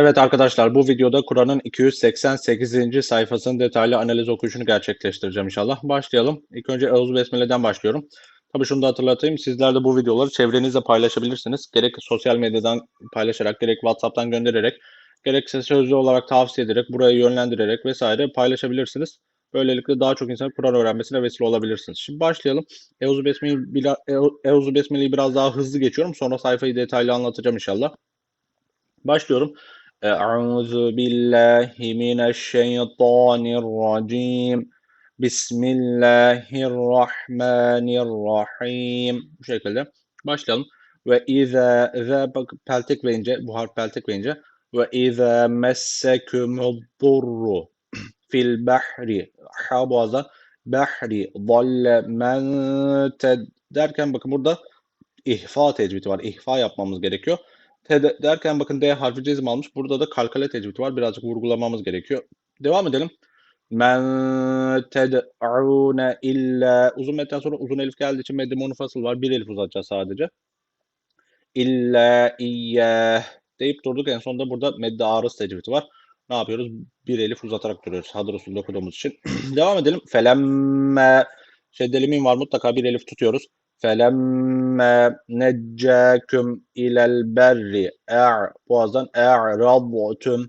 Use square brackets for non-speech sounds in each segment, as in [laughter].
Evet arkadaşlar bu videoda Kur'an'ın 288. sayfasının detaylı analiz okuyuşunu gerçekleştireceğim inşallah. Başlayalım. İlk önce Euzu Besmele'den başlıyorum. Tabii şunu da hatırlatayım. Sizler de bu videoları çevrenizle paylaşabilirsiniz. Gerek sosyal medyadan paylaşarak, gerek WhatsApp'tan göndererek, gerekse sözlü olarak tavsiye ederek, buraya yönlendirerek vesaire paylaşabilirsiniz. Böylelikle daha çok insanın Kur'an öğrenmesine vesile olabilirsiniz. Şimdi başlayalım. Euzu Besmele'yi Euzu Besmele'yi biraz daha hızlı geçiyorum. Sonra sayfayı detaylı anlatacağım inşallah. Başlıyorum. Euzu billahi mineşşeytanirracim. Bismillahirrahmanirrahim. Bu şekilde başlayalım. Ve izâ zâ bak peltek verince bu harf peltek verince ve izâ messekumud-durru fil bahri ha boğazdan bahri dalle men derken bakın burada ihfa tecvidi var. İhfa yapmamız gerekiyor. Derken bakın D harfi cezim almış. Burada da kalkale tecvidi var. Birazcık vurgulamamız gerekiyor. Devam edelim. Men ted'une illa uzun metten sonra uzun elif geldiği için medde munfasıl var. Bir elif uzatacağız sadece. İlla iyyah deyip durduk. En sonunda burada medde arız tecvidi var. Ne yapıyoruz? Bir elif uzatarak duruyoruz. Hadır usulü okuduğumuz için. [clears throat] Devam edelim. Felemme şeddeli mim var. Mutlaka bir elif tutuyoruz. فَلَمَّا نَجَّاكُمْ اِلَى الْبَرِّ اَعْ Boğazdan اَعْرَضْتُمْ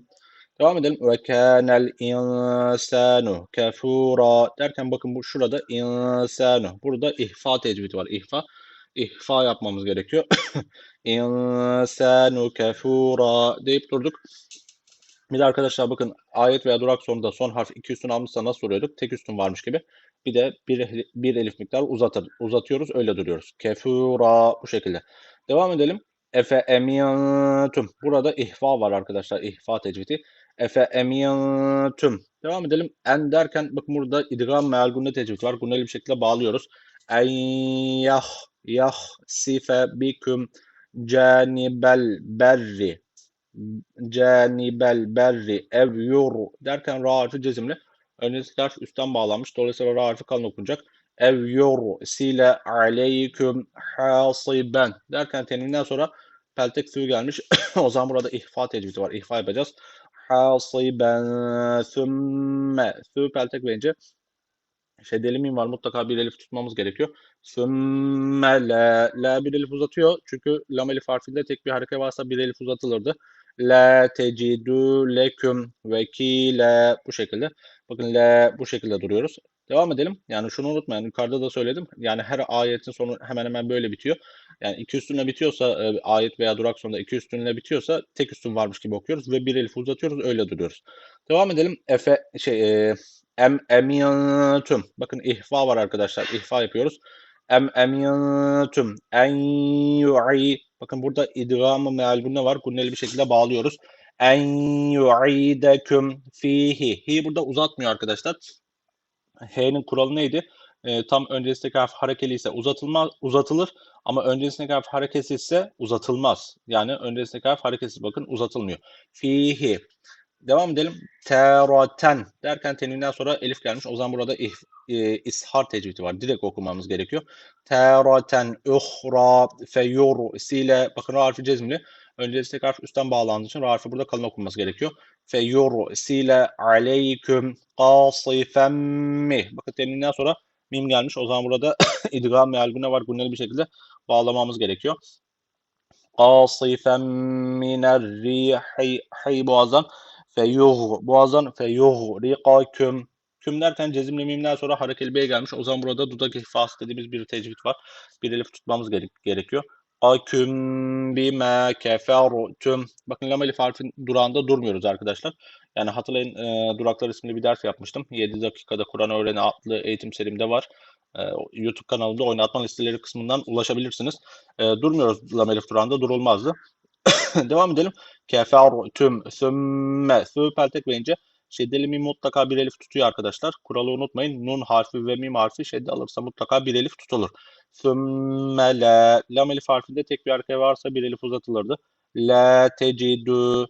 Devam edelim. وَكَانَ الْاِنْسَانُ كَفُورًا derken bakın bu şurada insanu. Burada ihfa tecvidi var. İhfa. İhfa yapmamız gerekiyor. [coughs] insanu kefura deyip durduk. Bir de arkadaşlar bakın ayet veya durak sonunda son harf iki üstün almışsa nasıl soruyorduk? Tek üstün varmış gibi. Bir de bir, bir elif miktar uzatır, uzatıyoruz öyle duruyoruz. Kefura bu şekilde. Devam edelim. Efe emiyantum. Burada ihfa var arkadaşlar. İhfa tecvidi. Efe emiyantum. Devam edelim. En derken bakın burada idgam meal gunne tecvidi var. Gunneli bir şekilde bağlıyoruz. En yah yah sife biküm canibel berri canibel berri ev yur derken ra harfi cezimli. Öncesi harf üstten bağlanmış. Dolayısıyla ra harfi kalın okunacak. Ev yur sile aleyküm hasiben derken tenvinden sonra peltek suyu gelmiş. [coughs] o zaman burada ihfa tecvidi var. İhfa yapacağız. Hasiben sümme sü peltek verince şeddeli mim var. Mutlaka bir elif tutmamız gerekiyor. Sümme la. La bir elif uzatıyor. Çünkü lam elif harfinde tek bir hareket varsa bir elif uzatılırdı. La tecidü leküm vekile bu şekilde. Bakın la bu şekilde duruyoruz. Devam edelim. Yani şunu unutmayın. Yukarıda da söyledim. Yani her ayetin sonu hemen hemen böyle bitiyor. Yani iki üstünle bitiyorsa e, ayet veya durak sonunda iki üstünle bitiyorsa tek üstün varmış gibi okuyoruz ve bir elif uzatıyoruz öyle duruyoruz. Devam edelim. Efe şey e, em emiyatum. Bakın ihfa var arkadaşlar. İhfa yapıyoruz. Em emiyatum en yu'i Bakın burada idgamı meal gunne var. Gunneli bir şekilde bağlıyoruz. En yu'ideküm fihi. Hi burada uzatmıyor arkadaşlar. H'nin kuralı neydi? E, tam öncesindeki harf harekeli ise uzatılmaz, uzatılır ama öncesindeki harf hareketsiz ise uzatılmaz. Yani öncesindeki harf hareketsiz bakın uzatılmıyor. Fihi. Devam edelim. Teraten derken teninden sonra elif gelmiş. O zaman burada ih, e, ishar tecvidi var. Direkt okumamız gerekiyor. Teraten uhra feyur sile bakın harfi cezmli. Öncesindeki harf üstten bağlandığı için harfi burada kalın okunması gerekiyor. Feyur sile aleyküm qasifen mi. Bakın teninden sonra mim gelmiş. O zaman burada [coughs] idgam meal gune var. Gunneli bir şekilde bağlamamız gerekiyor. Qasifen miner rihi boğazdan feyuh boğazdan feyuhrikaküm küm derken cezimli mimden sonra harekeli B'ye gelmiş. O zaman burada dudak ihfası dediğimiz bir tecvid var. Bir elif tutmamız gerek gerekiyor. Aküm bime kefertum. Bakın lam elif harfin durağında durmuyoruz arkadaşlar. Yani hatırlayın e, duraklar isimli bir ders yapmıştım. 7 dakikada Kur'an öğreni adlı eğitim serimde var. E, YouTube kanalımda oynatma listeleri kısmından ulaşabilirsiniz. E, durmuyoruz lam elif durağında durulmazdı. [coughs] Devam edelim. Kefertum sümme sü peltek verince şeddeli mim mutlaka bir elif tutuyor arkadaşlar. Kuralı unutmayın. Nun harfi ve mim harfi şedde alırsa mutlaka bir elif tutulur. Sümme la. Lam elif harfinde tek bir hareket varsa bir elif uzatılırdı. La tecidü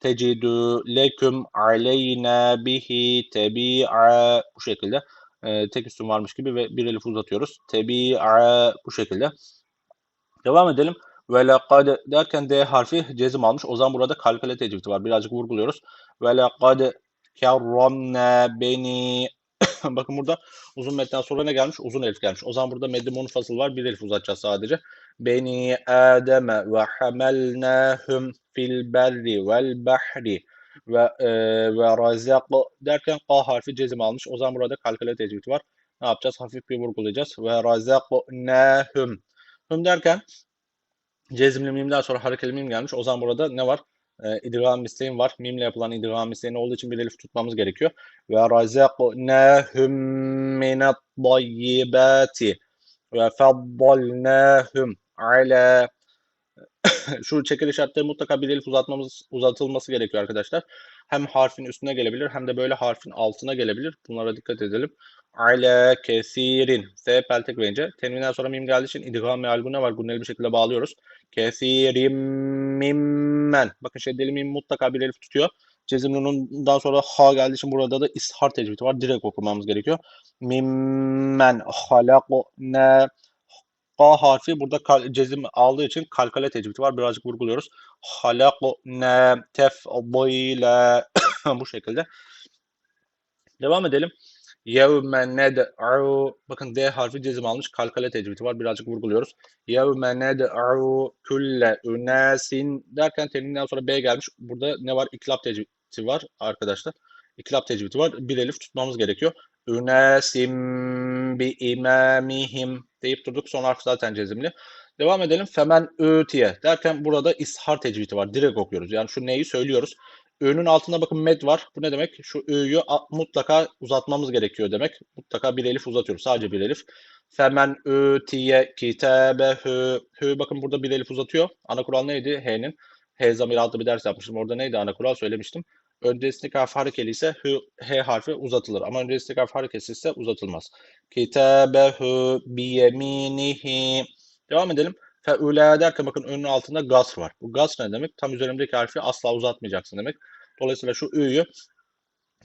tecidü leküm aleyna bihi tebi'a bu şekilde. Ee, tek üstün varmış gibi ve bir elif uzatıyoruz. Tebi'a bu şekilde. Devam edelim. Ve lekad derken D harfi cezim almış. O zaman burada kalkale tecvidi var. Birazcık vurguluyoruz. Ve lekad kerramna beni [coughs] Bakın burada uzun metten sonra ne gelmiş? Uzun elif gelmiş. O zaman burada meddi munfasıl var. Bir elif uzatacağız sadece. Beni Ademe ve hamelnahum fil berri vel bahri ve e, ve razak derken K harfi cezim almış. O zaman burada kalkale tecvidi var. Ne yapacağız? Hafif bir vurgulayacağız. Ve razaknahum. Hum derken cezimli mimden sonra harekeli mim gelmiş. O zaman burada ne var? E, idgam misleğin var. Mimle yapılan idgam misleğin olduğu için bir elif tutmamız gerekiyor. Ve razaknahum minat tayyibati ve faddalnahum ala [coughs] şu çekil işaretleri mutlaka bir elif uzatmamız uzatılması gerekiyor arkadaşlar. Hem harfin üstüne gelebilir hem de böyle harfin altına gelebilir. Bunlara dikkat edelim. Ala kesirin. S peltek verince. Tenvinden sonra mim geldiği için idgam meal ne var? Gunneli bir şekilde bağlıyoruz. Kesirim mimmen. Bakın şeddeli mim mutlaka bir elif tutuyor. Cezimlundan sonra ha geldiği için burada da ishar tecvidi var. Direkt okumamız gerekiyor. Mimmen halakna K harfi burada cezim aldığı için kalkale tecvidi var. Birazcık vurguluyoruz. Halakne tefdile [coughs] bu şekilde. Devam edelim. Yevme ned'u bakın D harfi cezim almış. Kalkale tecvidi var. Birazcık vurguluyoruz. Yevme ned'u külle ünasin derken teminden sonra B gelmiş. Burada ne var? İklap tecvidi var arkadaşlar. İklap tecvidi var. Bir elif tutmamız gerekiyor. Bi imamihim deyip durduk. Son harf zaten cezimli. Devam edelim. Femen ötiye derken burada ishar tecvidi var. Direkt okuyoruz. Yani şu neyi söylüyoruz. Ö'nün altında bakın med var. Bu ne demek? Şu ö'yü mutlaka uzatmamız gerekiyor demek. Mutlaka bir elif uzatıyoruz. Sadece bir elif. Femen ötiye kitabehu. Hü bakın burada bir elif uzatıyor. Ana kural neydi? H'nin. H zamiri adlı bir ders yapmıştım. Orada neydi ana kural söylemiştim. Öncesindeki harf harekeli ise H, H harfi uzatılır. Ama öncesindeki harf hareketsiz ise uzatılmaz. Kitabehu biyeminihi. Devam edelim. Fe'ula derken bakın önün altında gasr var. Bu gasr ne demek? Tam üzerimdeki harfi asla uzatmayacaksın demek. Dolayısıyla şu ü'yü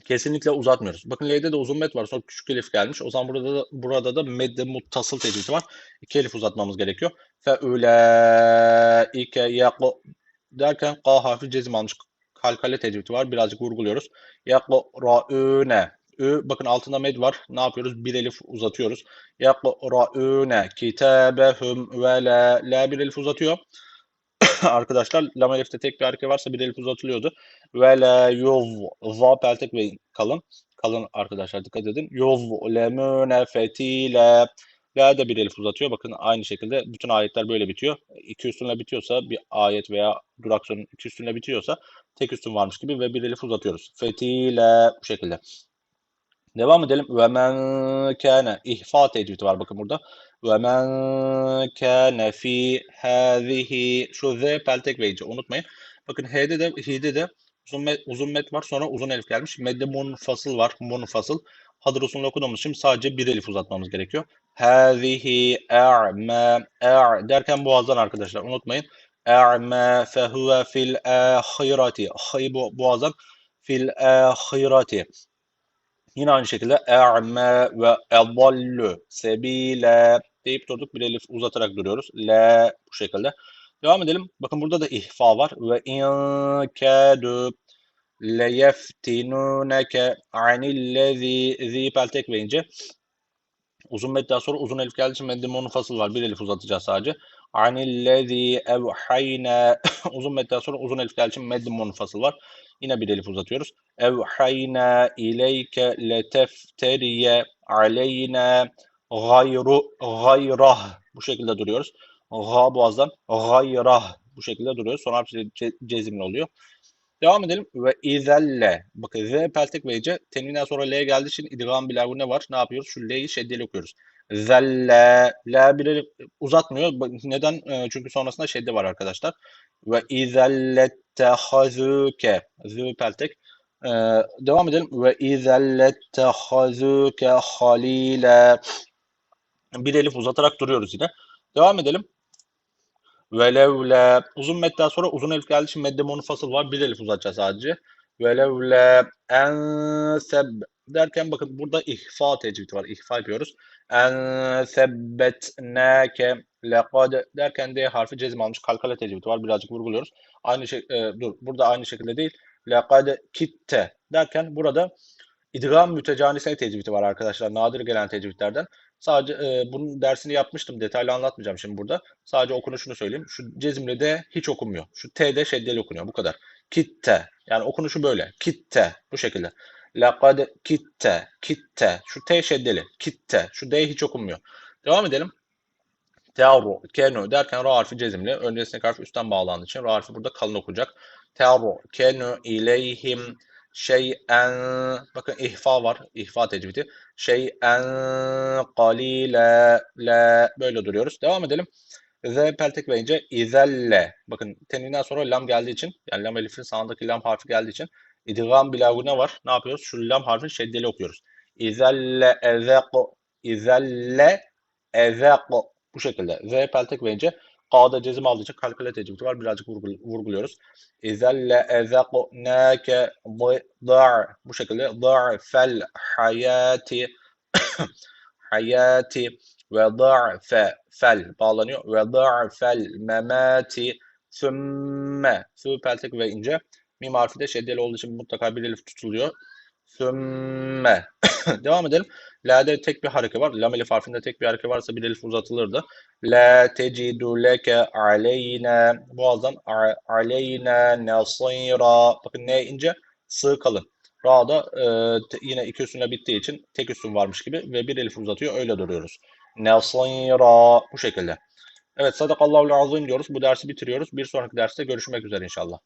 kesinlikle uzatmıyoruz. Bakın L'de de uzun met var. Sonra küçük elif gelmiş. O zaman burada da, burada da medde muttasıl tecvidi var. İki elif uzatmamız gerekiyor. Fe'ulaike yaqu derken K harfi cezim almış. Kalkale tecvidi var. Birazcık vurguluyoruz. Yaqra'une Ü, bakın altında med var. Ne yapıyoruz? Bir elif uzatıyoruz. Yakra'une kitabehum ve la. La bir elif uzatıyor. [coughs] Arkadaşlar lam elifte tek bir hareket varsa bir elif uzatılıyordu. Ve la yuv. Va peltek ve kalın. Kalın arkadaşlar dikkat edin. Yuv lemune fetile. La da bir elif uzatıyor. Bakın aynı şekilde bütün ayetler böyle bitiyor. İki üstünle bitiyorsa bir ayet veya durak sonu iki üstünle bitiyorsa tek üstün varmış gibi ve bir elif uzatıyoruz. Fetile bu şekilde. Devam edelim. Ve men kâne ihfa tecvidi var bakın burada. Ve men kâne fi hâzihi şu z peltek veyci unutmayın. Bakın h'de de hi'de de uzun met, uzun met var sonra uzun elif gelmiş. Medde munfasıl var. Munfasıl. Hadır usulünü okuduğumuz için sadece bir elif uzatmamız gerekiyor. Hâzihi e'me e' derken boğazdan arkadaşlar unutmayın. E'me fehuve fil ahireti. Hay boğazdan fil ahireti. Yine aynı şekilde e'me ve edallu sebile deyip durduk. Bir elif uzatarak duruyoruz. Le bu şekilde. Devam edelim. Bakın burada da ihfa var. Ve in kâdû leyeftinûneke anillezî zî peltek verince uzun metten sonra uzun elif geldiği için medde munfasıl var. Bir elif uzatacağız sadece. Anillezî evhayna [laughs] uzun metten sonra uzun elif geldiği için medde munfasıl var. Yine bir elif uzatıyoruz. Evhayna ileyke letefteriye aleyna gayru gayrah bu şekilde duruyoruz. Ga boğazdan gayrah bu şekilde duruyoruz. Sonra harf ce cezimli oluyor. Devam edelim. Ve izelle. Bakın Z peltek ve C. Tenvinden sonra L geldiği için idgam bilavu ne var? Ne yapıyoruz? Şu L'yi şeddeli okuyoruz. Zelle. L bir uzatmıyor. Neden? Çünkü sonrasında şedde var arkadaşlar. Ve izellettehazuke. Z peltek. Ee, devam edelim. Ve izellettehazuke halile. Bir elif uzatarak duruyoruz yine. Devam edelim. Velevle uzun metten sonra uzun elif geldiği için medde monofasıl var. Bir elif uzatacağız sadece. Velevle enseb derken bakın burada ihfa tecvidi var. İhfa yapıyoruz. Ensebbetnake lekad derken D harfi cezim almış. Kalkale tecvidi var. Birazcık vurguluyoruz. Aynı şey e, dur. Burada aynı şekilde değil. Lekad kitte derken burada idgam mütecanisel tecvidi var arkadaşlar. Nadir gelen tecvidlerden. Sadece e, bunun dersini yapmıştım. Detaylı anlatmayacağım şimdi burada. Sadece okunuşunu söyleyeyim. Şu cezimle de hiç okunmuyor. Şu T de şeddeli okunuyor. Bu kadar. Kitte. Yani okunuşu böyle. Kitte. Bu şekilde. Lekad kitte. Kitte. Şu T şeddeli. Kitte. Şu D hiç okunmuyor. Devam edelim. Tearru, kenu derken ra harfi cezimli. Öncesindeki harf üstten bağlandığı için ra harfi burada kalın okunacak. Tearru, kenu ileyhim şey'en bakın ihfa var. ihfa tecvidi. Şey'en qalile la böyle duruyoruz. Devam edelim. Z peltek verince izelle. Bakın teninden sonra lam geldiği için yani lam elifin sağındaki lam harfi geldiği için İdgam bilaguna var. Ne yapıyoruz? Şu lam harfi şeddeli okuyoruz. İzelle ezek izelle ezek bu şekilde. Z peltek verince K'da cezim aldığı için kalküle cimri var. Birazcık vurguluyoruz. İzelle ezeknâke da' bu şekilde da' fel hayati [coughs] hayati ve da' fe fel bağlanıyor ve da' fel memati sümme sü peltek ve ince mim harfi de şeddeli olduğu için mutlaka bir elif tutuluyor. Sümme. [coughs] Devam edelim. La'de tek bir hareke var. Lam elif harfinde tek bir hareke varsa bir elif uzatılırdı. La tecidu leke aleyna. Boğazdan aleyna nasira. Bakın ne ince? Sığ kalın. Ra'da e, yine iki üstüne bittiği için tek üstün varmış gibi ve bir elif uzatıyor. Öyle duruyoruz. Nasira. Bu şekilde. Evet sadakallahu azim diyoruz. Bu dersi bitiriyoruz. Bir sonraki derste görüşmek üzere inşallah.